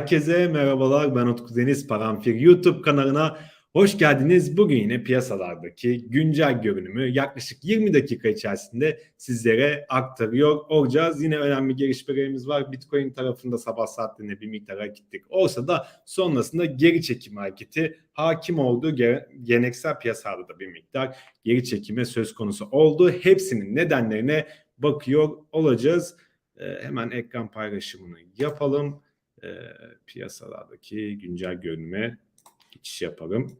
Herkese merhabalar. Ben Utku Deniz Paramfir YouTube kanalına hoş geldiniz. Bugün yine piyasalardaki güncel görünümü yaklaşık 20 dakika içerisinde sizlere aktarıyor olacağız. Yine önemli gelişmelerimiz var. Bitcoin tarafında sabah saatlerinde bir miktar hareketlik olsa da sonrasında geri çekim hareketi hakim oldu. Geleneksel piyasalarda da bir miktar geri çekime söz konusu oldu. Hepsinin nedenlerine bakıyor olacağız. Ee, hemen ekran paylaşımını yapalım e, piyasalardaki güncel görünüme geçiş yapalım.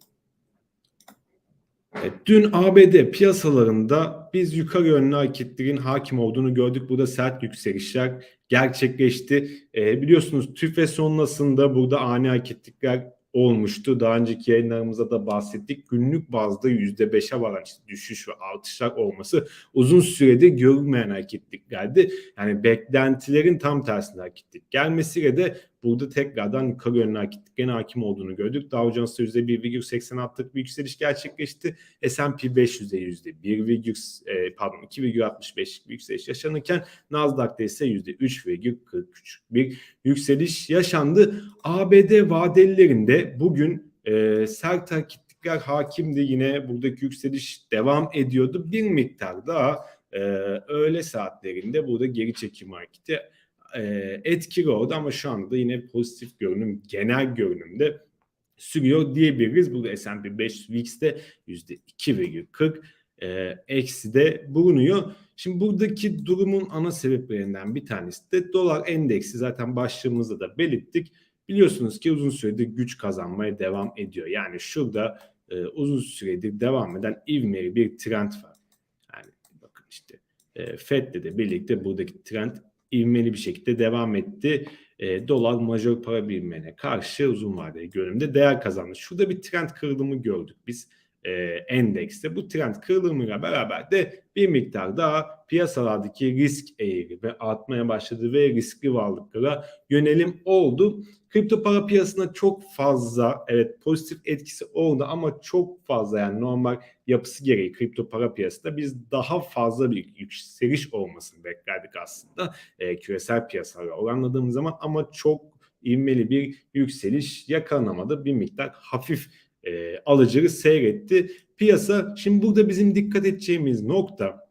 Evet, dün ABD piyasalarında biz yukarı yönlü hareketlerin hakim olduğunu gördük. Burada sert yükselişler gerçekleşti. E, biliyorsunuz tüfe sonrasında burada ani hareketlikler olmuştu. Daha önceki yayınlarımızda da bahsettik. Günlük bazda %5'e varan işte düşüş ve artışlar olması uzun süredir görülmeyen hareketliklerdi. Yani beklentilerin tam tersine hareketlik gelmesiyle de burada tekrardan yukarı yönlü hareketliklerin hakim olduğunu gördük. Dow Jones'ta %1,86'lık bir yükseliş gerçekleşti. S&P 500'de %1, e, pardon 2,65'lik bir yükseliş yaşanırken Nasdaq'ta ise %3,43 bir yükseliş yaşandı. ABD vadelilerinde bugün e, sert hareketlikler hakimdi. Yine buradaki yükseliş devam ediyordu. Bir miktar daha e, öğle saatlerinde burada geri çekim hareketi e, etkili oldu ama şu anda yine pozitif görünüm, genel görünümde sürüyor diyebiliriz. Burada S&P 500 VIX'te %2,40 e, eksi de bulunuyor. Şimdi buradaki durumun ana sebeplerinden bir tanesi de dolar endeksi zaten başlığımızda da belirttik. Biliyorsunuz ki uzun süredir güç kazanmaya devam ediyor. Yani şurada e, uzun süredir devam eden ivmeli bir trend var. Yani bakın işte e, Fed'le de birlikte buradaki trend ivmeli bir şekilde devam etti. E, dolar majör para birimine karşı uzun vadeli görünümde değer kazandı. Şurada bir trend kırılımı gördük biz e, endekste. Bu trend kırılımıyla beraber de bir miktar daha piyasalardaki risk eğri ve artmaya başladı ve riskli varlıklara yönelim oldu. Kripto para piyasasına çok fazla evet pozitif etkisi oldu ama çok fazla yani normal yapısı gereği kripto para piyasasında biz daha fazla bir yükseliş olmasını beklerdik aslında e, küresel piyasalara oranladığımız zaman ama çok ivmeli bir yükseliş yakalanamadı. Bir miktar hafif e, alıcıları seyretti. Piyasa şimdi burada bizim dikkat edeceğimiz nokta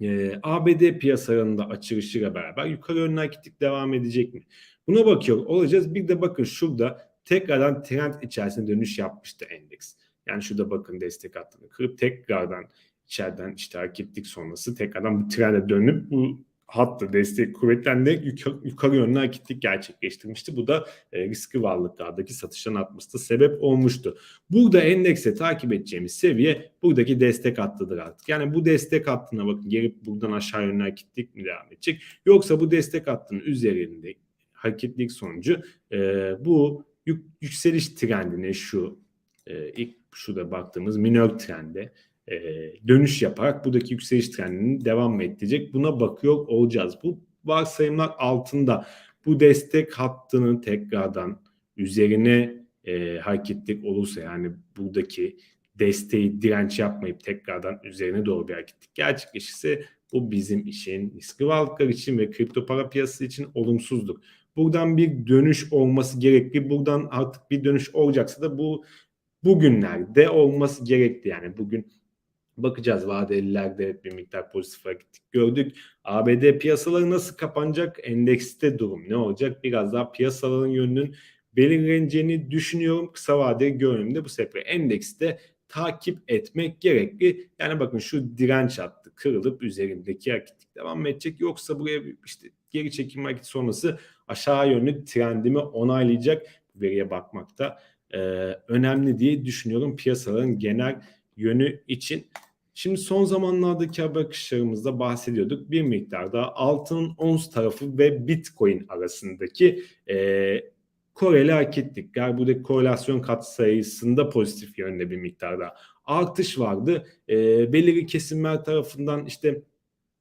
e, ABD piyasalarında açılışıyla beraber yukarı yönlü hareketlik devam edecek mi? Buna bakıyor olacağız. Bir de bakın şurada tekrardan trend içerisinde dönüş yapmıştı endeks. Yani şurada bakın destek hattını kırıp tekrardan içeriden işte hareketlik sonrası tekrardan bu trende dönüp bu hatta destek kuvvetlendi yukarı, yukarı yönlü hareketlik gerçekleştirmişti. Bu da e, riskli varlıklardaki satışların artması sebep olmuştu. Burada endekse takip edeceğimiz seviye buradaki destek hattıdır artık. Yani bu destek hattına bakın gelip buradan aşağı yönlü hareketlik mi devam edecek? Yoksa bu destek hattının üzerinde hareketlik sonucu e, bu yük, yükseliş trendine şu e, ilk şurada baktığımız minor trende e, dönüş yaparak buradaki yükseliş trendini devam edecek. Buna bakıyor olacağız. Bu varsayımlar altında bu destek hattının tekrardan üzerine e, hareketlik olursa yani buradaki desteği direnç yapmayıp tekrardan üzerine doğru bir hareketlik gerçekleşirse bu bizim için riskli varlıklar için ve kripto para piyasası için olumsuzdur. Buradan bir dönüş olması gerekli. Buradan artık bir dönüş olacaksa da bu bugünlerde olması gerekli. Yani bugün bakacağız vadelilerde bir miktar pozitif hareketlik gördük. ABD piyasaları nasıl kapanacak? Endekste durum ne olacak? Biraz daha piyasaların yönünün belirleneceğini düşünüyorum. Kısa vadeli görünümde bu sefer endekste takip etmek gerekli. Yani bakın şu direnç hattı kırılıp üzerindeki hareketlik devam edecek. Yoksa buraya işte geri çekim hareketi sonrası aşağı yönlü trendimi onaylayacak veriye bakmakta e, önemli diye düşünüyorum piyasaların genel yönü için. Şimdi son zamanlardaki haber akışlarımızda bahsediyorduk. Bir miktarda altının ons tarafı ve bitcoin arasındaki e, koreli hareketlikler. Buradaki korelasyon katsayısında pozitif yönde bir miktarda artış vardı. E, belirli kesimler tarafından işte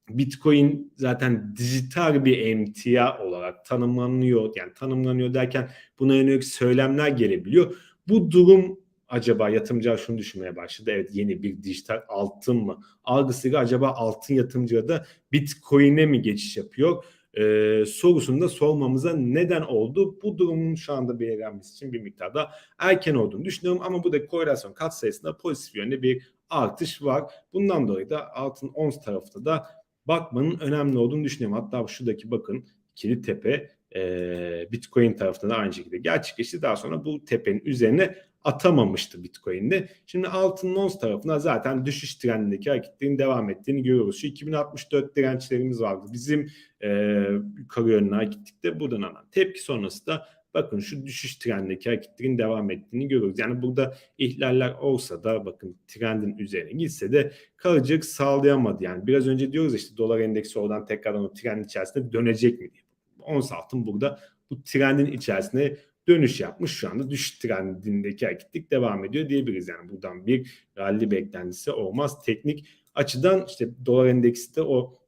Bitcoin zaten dijital bir emtia olarak tanımlanıyor. Yani tanımlanıyor derken buna yönelik söylemler gelebiliyor. Bu durum acaba yatırımcılar şunu düşünmeye başladı. Evet yeni bir dijital altın mı? Algısıyla acaba altın yatırımcıları da Bitcoin'e mi geçiş yapıyor? e, sorusunu da sormamıza neden oldu. Bu durumun şu anda belirlenmesi için bir miktarda erken olduğunu düşünüyorum ama buradaki korelasyon katsayısında pozitif yönde bir artış var. Bundan dolayı da altın ons tarafında da bakmanın önemli olduğunu düşünüyorum. Hatta şuradaki bakın ikili tepe e, Bitcoin tarafında da aynı şekilde gerçekleşti. Daha sonra bu tepenin üzerine atamamıştı Bitcoin'de. Şimdi altın ons tarafında zaten düşüş trendindeki hareketlerin devam ettiğini görüyoruz. Şu 2064 dirençlerimiz vardı. Bizim e, yukarı yönlü hareketlikte buradan alan tepki sonrası da bakın şu düşüş trendindeki hareketlerin devam ettiğini görüyoruz. Yani burada ihlaller olsa da bakın trendin üzerine gitse de kalıcılık sağlayamadı. Yani biraz önce diyoruz işte dolar endeksi oradan tekrardan o trend içerisinde dönecek mi diye. Ons altın burada bu trendin içerisine dönüş yapmış. Şu anda düşüş trendindeki hareketlik devam ediyor diyebiliriz. Yani buradan bir rally beklentisi olmaz. Teknik açıdan işte dolar endeksi de o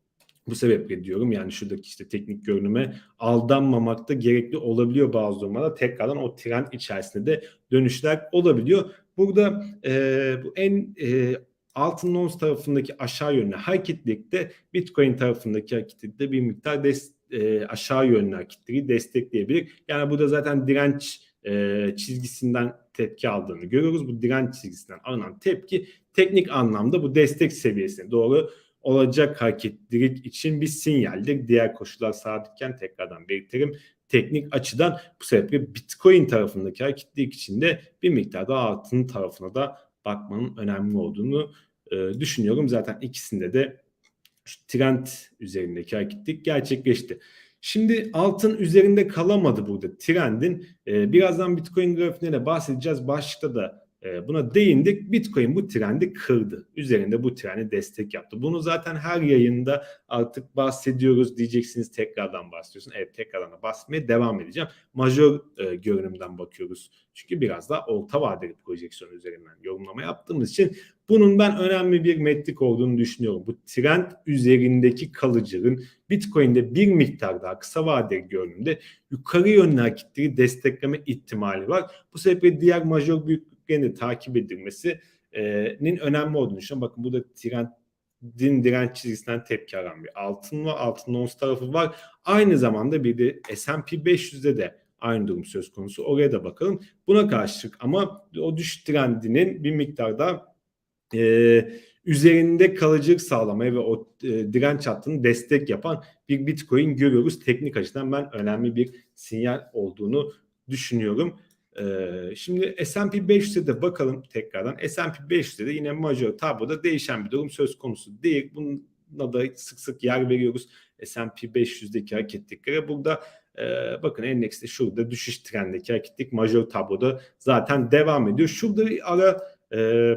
bu sebeple diyorum yani şuradaki işte teknik görünüme aldanmamak da gerekli olabiliyor bazı durumlarda. Tekrardan o trend içerisinde de dönüşler olabiliyor. Burada e, bu en e, altın ons tarafındaki aşağı yönlü hareketlilikte Bitcoin tarafındaki hareketlilikte bir miktar des, e, aşağı yönlü hareketleri destekleyebilir. Yani burada zaten direnç e, çizgisinden tepki aldığını görüyoruz. Bu direnç çizgisinden alınan tepki teknik anlamda bu destek seviyesine doğru olacak hareketlilik için bir sinyaldir. Diğer koşullar sabitken tekrardan belirtelim. Teknik açıdan bu sebeple Bitcoin tarafındaki hareketlilik için de bir miktar daha altın tarafına da bakmanın önemli olduğunu e, düşünüyorum. Zaten ikisinde de trend üzerindeki hareketlik gerçekleşti. Şimdi altın üzerinde kalamadı burada trendin. E, birazdan Bitcoin grafiğine de bahsedeceğiz. Başlıkta da buna değindik. Bitcoin bu trendi kırdı. Üzerinde bu trendi destek yaptı. Bunu zaten her yayında artık bahsediyoruz diyeceksiniz. Tekrardan bahsediyorsun. Evet tekrardan da bahsetmeye devam edeceğim. Majör e, görünümden bakıyoruz. Çünkü biraz daha orta vadeli projeksiyon üzerinden yorumlama yaptığımız için bunun ben önemli bir metrik olduğunu düşünüyorum. Bu trend üzerindeki kalıcılığın Bitcoin'de bir miktar daha kısa vadeli görünümde yukarı yönlü hareketleri destekleme ihtimali var. Bu sebeple diğer majör büyüklüklerin de takip edilmesinin önemli olduğunu düşünüyorum. Bakın burada trendin direnç çizgisinden tepki alan bir altın var. Altın ons tarafı var. Aynı zamanda bir de S&P 500'de de aynı durum söz konusu. Oraya da bakalım. Buna karşılık ama o düşüş trendinin bir miktarda e, üzerinde kalıcılık sağlamaya ve o e, direnç hattını destek yapan bir Bitcoin görüyoruz. Teknik açıdan ben önemli bir sinyal olduğunu düşünüyorum. E, şimdi S&P 500'e de bakalım tekrardan. S&P 500'de de yine major tabloda değişen bir durum söz konusu değil. Buna da sık sık yer veriyoruz. S&P 500'deki hareketliklere. Burada e, bakın endekste şurada düşüş trendindeki hareketlik major tabloda zaten devam ediyor. Şurada bir ara e,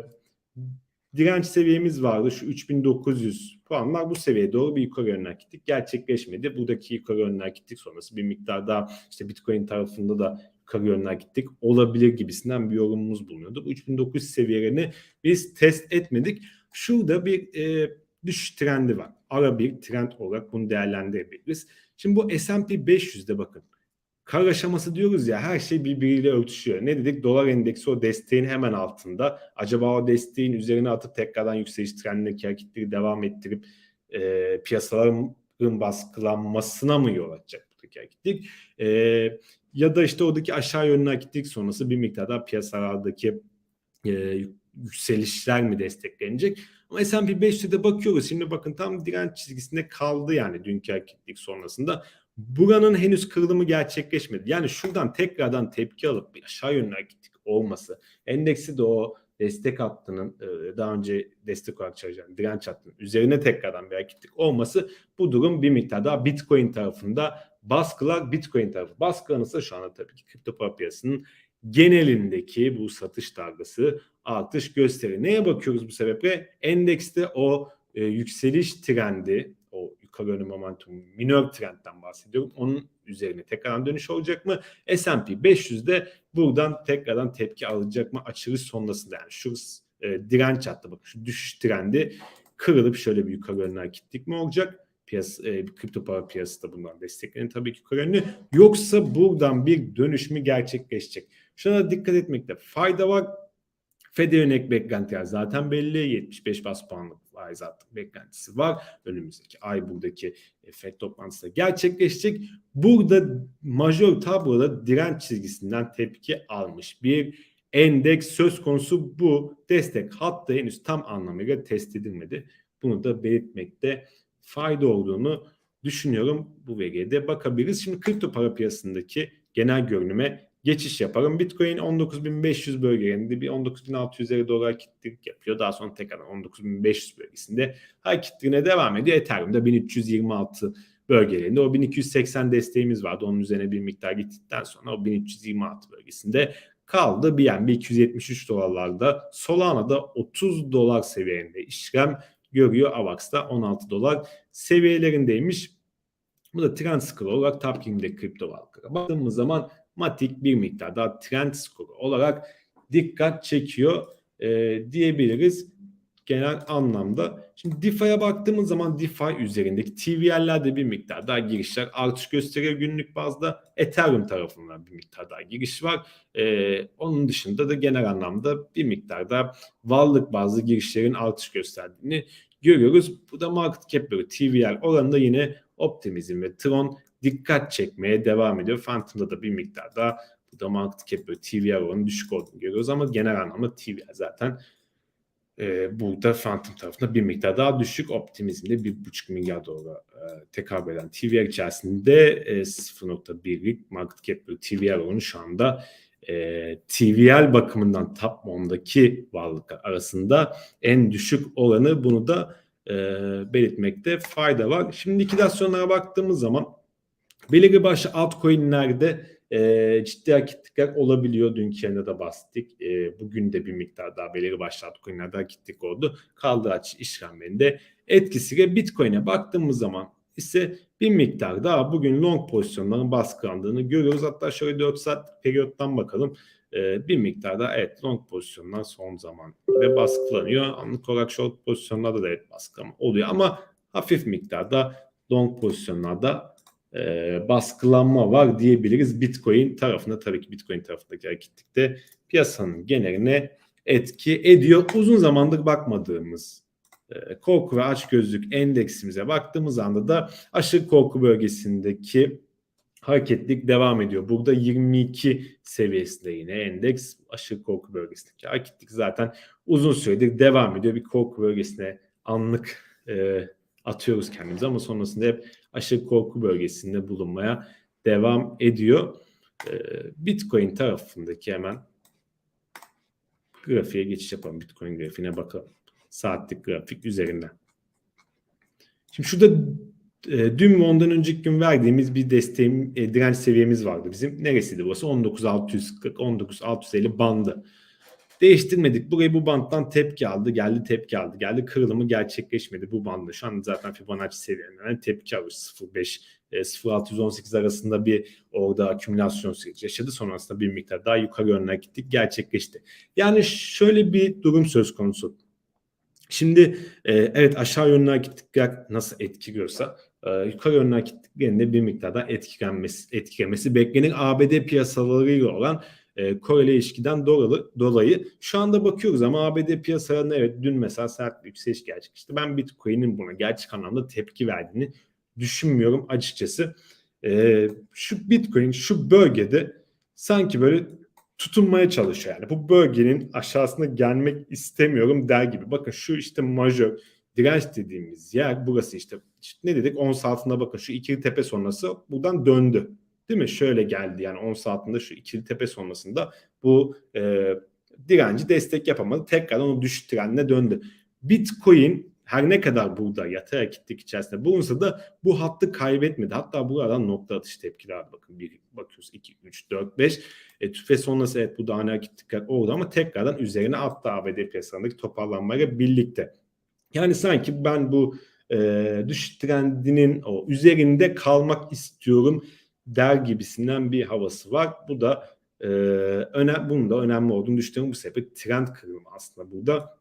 direnç seviyemiz vardı. Şu 3900 puanlar bu seviyeye doğru bir yukarı yönlü hareketlik gerçekleşmedi. Buradaki yukarı yönlü hareketlik sonrası bir miktar daha işte Bitcoin tarafında da yönlü hareketlik olabilir gibisinden bir yorumumuz bulunuyordu. Bu 3900 seviyelerini biz test etmedik. Şurada bir e, düşüş trendi var. Ara bir trend olarak bunu değerlendirebiliriz. Şimdi bu S&P 500'de bakın kar aşaması diyoruz ya her şey birbiriyle örtüşüyor. Ne dedik? Dolar endeksi o desteğin hemen altında. Acaba o desteğin üzerine atıp tekrardan yükseliş trendindeki hareketleri devam ettirip e, piyasaların baskılanmasına mı yol açacak buradaki hareketlik? E, ya da işte oradaki aşağı yönlü hareketlik sonrası bir miktar daha piyasalardaki e, yükselişler mi desteklenecek? Ama S&P 500'de bakıyoruz. Şimdi bakın tam direnç çizgisinde kaldı yani dünkü hareketlik sonrasında buranın henüz kırılımı gerçekleşmedi. Yani şuradan tekrardan tepki alıp bir aşağı yönlü hareketlik olması, endeksi de o destek hattının e, daha önce destek olarak çalışan direnç hattının üzerine tekrardan bir hareketlik olması bu durum bir miktar daha Bitcoin tarafında baskılar Bitcoin tarafı baskılanırsa şu anda tabii ki kripto para piyasasının genelindeki bu satış dalgası artış gösterir. Neye bakıyoruz bu sebeple? Endekste o e, yükseliş trendi yukarı yönlü momentum minor trendten bahsediyorum. Onun üzerine tekrardan dönüş olacak mı? S&P 500'de buradan tekrardan tepki alacak mı? Açılış sonrasında yani şu e, direnç hattı bakın şu düşüş trendi kırılıp şöyle bir yukarı yönlü hareketlik mi olacak? Piyasa, e, kripto para piyasası da bundan desteklenir tabii ki yukarı yönlü. Yoksa buradan bir dönüş mü gerçekleşecek? Şuna dikkat etmekte fayda var. Fed'e yönelik beklentiler zaten belli. 75 bas puanlık faiz artık beklentisi var. Önümüzdeki ay buradaki e, FED toplantısı da gerçekleşecek. Burada majör tabloda direnç çizgisinden tepki almış bir endeks söz konusu bu destek hattı henüz tam anlamıyla test edilmedi. Bunu da belirtmekte fayda olduğunu düşünüyorum. Bu veriye bakabiliriz. Şimdi kripto para piyasasındaki genel görünüme geçiş yaparım. Bitcoin 19.500 bölgelerinde bir 19.600'lere doğru hareketlilik yapıyor. Daha sonra tekrar 19.500 bölgesinde hareketliğine devam ediyor. Ethereum'da 1326 bölgelerinde o 1280 desteğimiz vardı. Onun üzerine bir miktar gittikten sonra o 1326 bölgesinde kaldı. BNB 273 dolarlarda. Solana'da 30 dolar seviyelerinde işlem görüyor. Avax'da 16 dolar seviyelerindeymiş. Bu da trend skoru olarak top 20'de kripto varlıklara baktığımız zaman Matic bir miktar daha trend skoru olarak dikkat çekiyor e, diyebiliriz genel anlamda. Şimdi DeFi'ye baktığımız zaman DeFi üzerindeki TVL'lerde bir miktar daha girişler artış gösteriyor günlük bazda. Ethereum tarafından bir miktar daha giriş var. Ee, onun dışında da genel anlamda bir miktar daha varlık bazlı girişlerin artış gösterdiğini görüyoruz. Bu da market cap böyle TVL oranında yine Optimizm ve Tron dikkat çekmeye devam ediyor. Phantom'da da bir miktar daha bu da market cap böyle TVL oranı düşük olduğunu görüyoruz ama genel anlamda TVL zaten e, burada Phantom tarafında bir miktar daha düşük. Optimizmde 1,5 milyar dolara e, tekabül eden TVR içerisinde e, 0.1'lik market cap TVR oranı şu anda e, TVL bakımından top 10'daki varlıklar arasında en düşük olanı bunu da e, belirtmekte fayda var. Şimdi likidasyonlara baktığımız zaman belirli başlı altcoin'lerde e, ciddi hareketlikler olabiliyor. Dünkü yerinde de bahsettik. E, bugün de bir miktar daha belirli başlı altcoin'lerde hareketlik oldu. Kaldıraç işlemlerinde etkisiyle Bitcoin'e baktığımız zaman ise bir miktar daha bugün long pozisyonların baskılandığını görüyoruz. Hatta şöyle 4 saat periyottan bakalım. Ee, bir miktar da evet long pozisyonlar son zaman ve baskılanıyor. Anlık olarak short pozisyonlarda da evet baskılama oluyor ama hafif miktarda long pozisyonlarda e, baskılanma var diyebiliriz. Bitcoin tarafında tabii ki Bitcoin tarafındaki hareketlikte piyasanın geneline etki ediyor. Uzun zamandır bakmadığımız e, korku ve açgözlük endeksimize baktığımız anda da aşırı korku bölgesindeki hareketlik devam ediyor. Burada 22 seviyesinde yine endeks aşırı korku bölgesindeki hareketlik zaten uzun süredir devam ediyor. Bir korku bölgesine anlık e, atıyoruz kendimizi ama sonrasında hep aşırı korku bölgesinde bulunmaya devam ediyor. E, Bitcoin tarafındaki hemen grafiğe geçiş yapalım. Bitcoin grafiğine bakalım. Saatlik grafik üzerinden. Şimdi şurada e, dün ve ondan önceki gün verdiğimiz bir desteğim, e, direnç seviyemiz vardı bizim. Neresiydi burası? 19640, 19650 bandı. Değiştirmedik. Burayı bu banttan tepki aldı. Geldi tepki aldı. Geldi kırılımı gerçekleşmedi bu bandı. Şu an zaten Fibonacci seviyelerinden tepki alıyor. 0.5 e, 0.618 arasında bir orada akümülasyon süreci yaşadı. Sonrasında bir miktar daha yukarı yönüne gittik. Gerçekleşti. Yani şöyle bir durum söz konusu. Şimdi e, evet aşağı yönlü hareketlikler nasıl etkiliyorsa e, yukarı yönlü hareketliklerinde bir miktarda etkilenmesi, etkilemesi beklenir. ABD piyasalarıyla olan e, Koreli ilişkiden dolayı, dolayı şu anda bakıyoruz ama ABD piyasalarında evet dün mesela sert bir yükseliş gerçekleşti. Ben Bitcoin'in buna gerçek anlamda tepki verdiğini düşünmüyorum açıkçası. E, şu Bitcoin şu bölgede sanki böyle tutunmaya çalışıyor. Yani bu bölgenin aşağısına gelmek istemiyorum der gibi. Bakın şu işte majör direnç dediğimiz yer burası işte, işte ne dedik 10 altında bakın şu ikili tepe sonrası buradan döndü. Değil mi? Şöyle geldi yani 10 saatinde şu ikili tepe sonrasında bu e, direnci destek yapamadı. Tekrar onu düşük trendine döndü. Bitcoin her ne kadar burada yatay hareketlik içerisinde bulunsa da bu hattı kaybetmedi. Hatta buradan nokta atış tepkiler bakın. Bir bakıyoruz 2, 3, 4, 5. E, ve sonrası evet bu da hani hareketlikler oldu ama tekrardan üzerine attı ABD piyasalarındaki toparlanmayla birlikte. Yani sanki ben bu e, düşüş trendinin o üzerinde kalmak istiyorum der gibisinden bir havası var. Bu da e, önem, bunun da önemli olduğunu düşünüyorum. Bu sebeple trend kırılımı aslında burada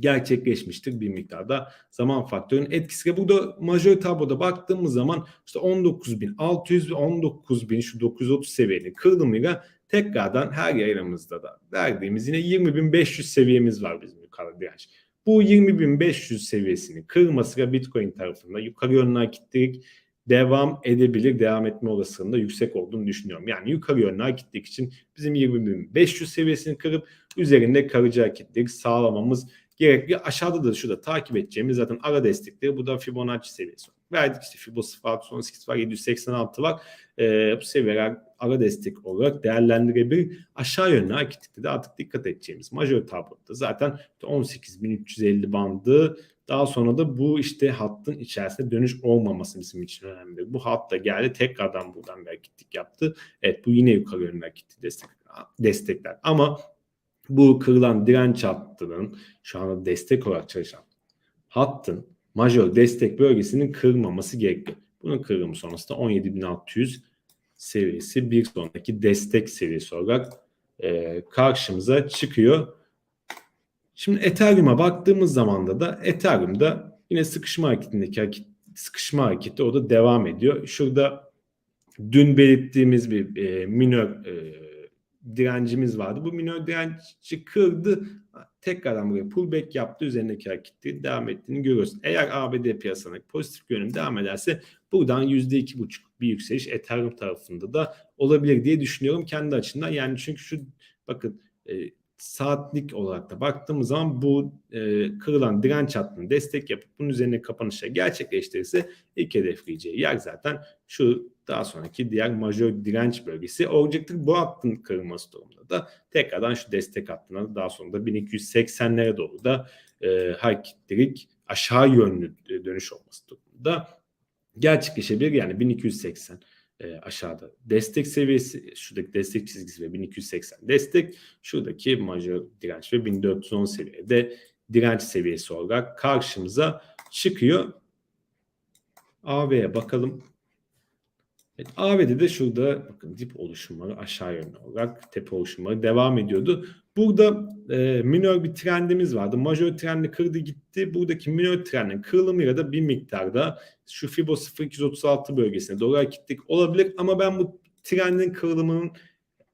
gerçekleşmiştir bir miktarda zaman faktörünün etkisiyle. Burada majör tabloda baktığımız zaman işte 19.600 ve 19.000 şu 930 seviyenin kırılımıyla tekrardan her yayınımızda da verdiğimiz yine 20.500 seviyemiz var bizim yukarı direnç. Bu 20.500 seviyesini kırmasıyla Bitcoin tarafında yukarı yönlü hareketlilik devam edebilir. Devam etme olasılığında yüksek olduğunu düşünüyorum. Yani yukarı yönlü hareketlilik için bizim 20.500 seviyesini kırıp üzerinde kalıcı hareketlilik sağlamamız gerekli. Aşağıda da şurada takip edeceğimiz zaten ara destekleri. Bu da Fibonacci seviyesi. Verdik işte Fibo 06, 18 var, 786 var. Ee, bu seviyeler ara destek olarak değerlendirebilir. Aşağı yönlü hareketlikte de artık dikkat edeceğimiz majör tabloda zaten 18.350 bandı daha sonra da bu işte hattın içerisinde dönüş olmaması bizim için önemli. Bu hatta geldi tekrardan buradan bir hareketlik yaptı. Evet bu yine yukarı yönlü hareketli destek, destekler. Ama bu kırılan direnç hattının şu anda destek olarak çalışan hattın majör destek bölgesinin kırılmaması gerekiyor. Bunun kırılımı sonrasında 17.600 seviyesi bir sonraki destek seviyesi olarak e, karşımıza çıkıyor. Şimdi Ethereum'a baktığımız zaman da da Ethereum'da yine sıkışma hareketindeki hareket, sıkışma hareketi o da devam ediyor. Şurada dün belirttiğimiz bir e, minör e, direncimiz vardı. Bu minör direnci kırdı. Tekrardan buraya pullback yaptı. Üzerindeki hareketi devam ettiğini görüyoruz. Eğer ABD piyasanın pozitif yönüm devam ederse buradan %2,5 bir yükseliş Ethereum tarafında da olabilir diye düşünüyorum kendi açımdan. Yani çünkü şu bakın e, saatlik olarak da baktığımız zaman bu e, kırılan direnç hattını destek yapıp bunun üzerine kapanışa gerçekleştirirse ilk hedefleyeceği yer zaten şu daha sonraki diğer majör direnç bölgesi olacaktır. Bu hattın kırılması durumunda da tekrardan şu destek hattına daha sonra da 1280'lere doğru da e, hareketlilik aşağı yönlü dönüş olması durumunda gerçekleşebilir. Yani 1280 e, aşağıda destek seviyesi şuradaki destek çizgisi ve 1280 destek şuradaki majör direnç ve 1410 seviyede direnç seviyesi olarak karşımıza çıkıyor. AV'ye bakalım. Evet, AV'de de şurada bakın dip oluşumları aşağı yönlü olarak tepe oluşumları devam ediyordu. Burada e, minör bir trendimiz vardı. Majör trendi kırdı gitti. Buradaki minör trendin kırılımıyla da bir miktarda şu Fibo 0236 bölgesine doğru hareketlik olabilir. Ama ben bu trendin kırılımının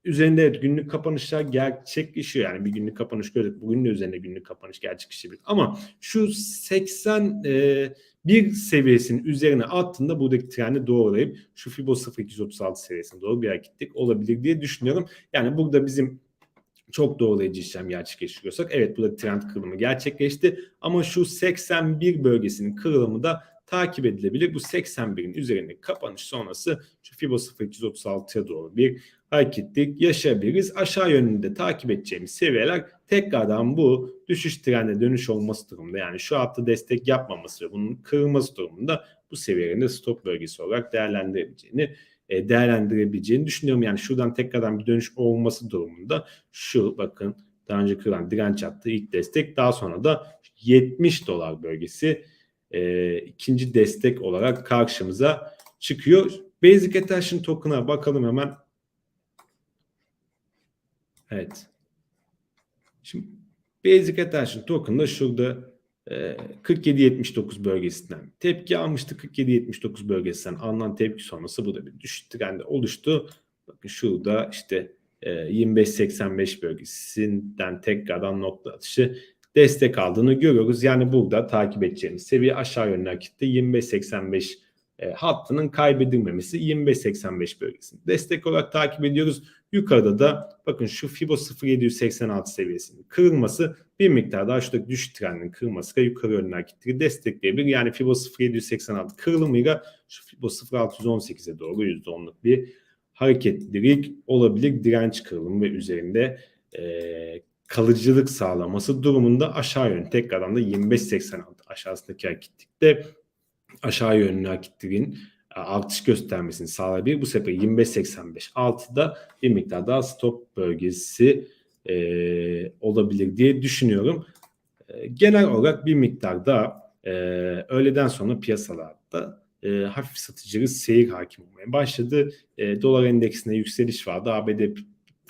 üzerinde evet, günlük kapanışlar gerçekleşiyor. Yani bir günlük kapanış gördük. Bugün de üzerinde günlük kapanış gerçekleşebilir. Ama şu 80 e, bir seviyesinin üzerine attığında buradaki trendi doğrulayıp şu Fibo 0236 seviyesine doğru bir hareketlik olabilir diye düşünüyorum. Yani burada bizim çok doğrulayıcı işlem gerçekleştiriyorsak evet burada trend kırılımı gerçekleşti ama şu 81 bölgesinin kırılımı da takip edilebilir. Bu 81'in üzerinde kapanış sonrası şu Fibo 0236'ya doğru bir hareketlik yaşayabiliriz. Aşağı yönünde takip edeceğimiz seviyeler tekrardan bu düşüş trendine dönüş olması durumunda yani şu hattı destek yapmaması ve bunun kırılması durumunda bu seviyelerin de stop bölgesi olarak değerlendirebileceğini e, değerlendirebileceğini düşünüyorum. Yani şuradan tekrardan bir dönüş olması durumunda şu bakın daha önce kırılan direnç hattı ilk destek daha sonra da 70 dolar bölgesi e, ikinci destek olarak karşımıza çıkıyor. Basic Attention Token'a bakalım hemen. Evet. Şimdi Basic Attention Token'da şurada 47-79 bölgesinden tepki almıştı. 47-79 bölgesinden alınan tepki sonrası bu da bir düşüş trendi oluştu. Bakın şurada işte 25-85 bölgesinden tekrardan nokta atışı destek aldığını görüyoruz. Yani burada takip edeceğimiz seviye aşağı yönlü harekette 25-85 e, hattının kaybedilmemesi 25-85 bölgesini destek olarak takip ediyoruz. Yukarıda da bakın şu Fibo 0786 seviyesinin kırılması bir miktar daha şuradaki düşük trendin kırılması da yukarı yönlü hareketleri destekleyebilir. Yani Fibo 0786 kırılımıyla şu Fibo 0618'e doğru %10'luk bir hareketlilik olabilir. Direnç kırılımı ve üzerinde e, kalıcılık sağlaması durumunda aşağı yönlü tekrardan da 25.86 aşağısındaki hareketlikte aşağı yönlü hareketlerin e, artış göstermesini sağlayabilir. Bu sefer 25.85 altıda bir miktar daha stop bölgesi e, olabilir diye düşünüyorum. E, genel olarak bir miktar daha e, öğleden sonra piyasalarda e, hafif satıcı seyir hakim olmaya başladı. E, dolar endeksinde yükseliş vardı. ABD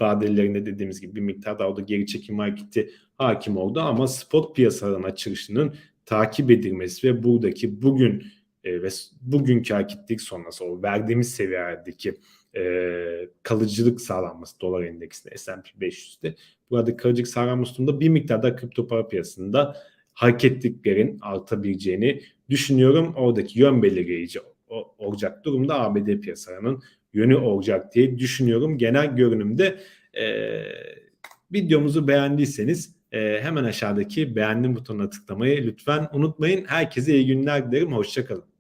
vadelerinde dediğimiz gibi bir miktar daha da geri çekim hareketi hakim oldu ama spot piyasaların açılışının takip edilmesi ve buradaki bugün e, ve bugünkü hareketlik sonrası o verdiğimiz seviyelerdeki e, kalıcılık sağlanması dolar endeksinde S&P 500'de burada kalıcılık sağlanması durumunda bir miktar da kripto para piyasasında hareketliliklerin artabileceğini düşünüyorum. Oradaki yön belirleyici olacak durumda ABD piyasalarının yönü olacak diye düşünüyorum. Genel görünümde e, videomuzu beğendiyseniz e, hemen aşağıdaki beğendim butonuna tıklamayı lütfen unutmayın. Herkese iyi günler dilerim. Hoşçakalın.